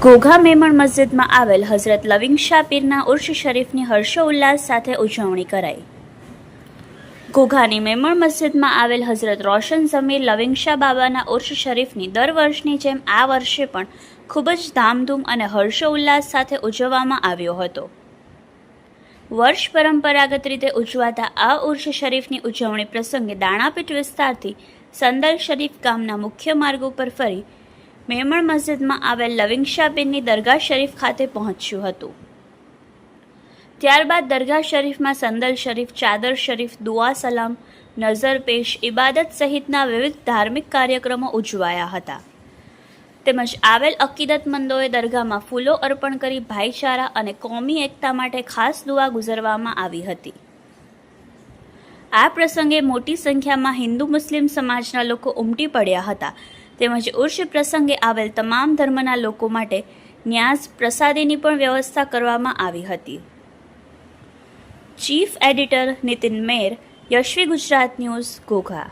ઘોઘા મેમણ મસ્જિદમાં આવેલ હઝરત લવિંગ શાહ પીરના ઉર્ષ શરીફની હર્ષોલ્લાસ સાથે ઉજવણી કરાઈ. ઘોઘાની મેમણ મસ્જિદમાં આવેલ હઝરત રોશન ઝમીર લવિંગ શાહ બાબાના ઉર્ષ શરીફની દર વર્ષની જેમ આ વર્ષે પણ ખૂબ જ ધામધૂમ અને હર્ષોલ્લાસ સાથે ઉજવવામાં આવ્યો હતો. વર્ષ પરંપરાગત રીતે ઉજવાતા આ ઉર્ષ શરીફની ઉજવણી પ્રસંગે દાણાપીઠ વિસ્તારથી સંદલ શરીફ ગામના મુખ્ય માર્ગ ઉપર ફરી મેમણ મસ્જિદમાં આવેલ લવિંગ શાહ દરગાહ શરીફ ખાતે પહોંચ્યું હતું. ત્યારબાદ દરગાહ શરીફમાં સંદલ શરીફ, ચાદર શરીફ, દુઆ સલામ, નઝર પેશ, ઇબાદત સહિતના વિવિધ ધાર્મિક કાર્યક્રમો ઉજવાયા હતા. તેમજ આવેલ અકીદતમંદોએ દરગાહમાં ફૂલો અર્પણ કરી ભાઈચારા અને કોમી એકતા માટે ખાસ દુઆ ગુજરવામાં આવી હતી. આ પ્રસંગે મોટી સંખ્યામાં હિન્દુ મુસ્લિમ સમાજના લોકો ઉમટી પડ્યા હતા. તેમજ ઉર્ષ પ્રસંગે આવેલ તમામ ધર્મના લોકો માટે ન્યાસ પ્રસાદીની પણ વ્યવસ્થા કરવામાં આવી હતી. Chief editor Nitin Mer, Yashvi Gujarat news, Ghogha.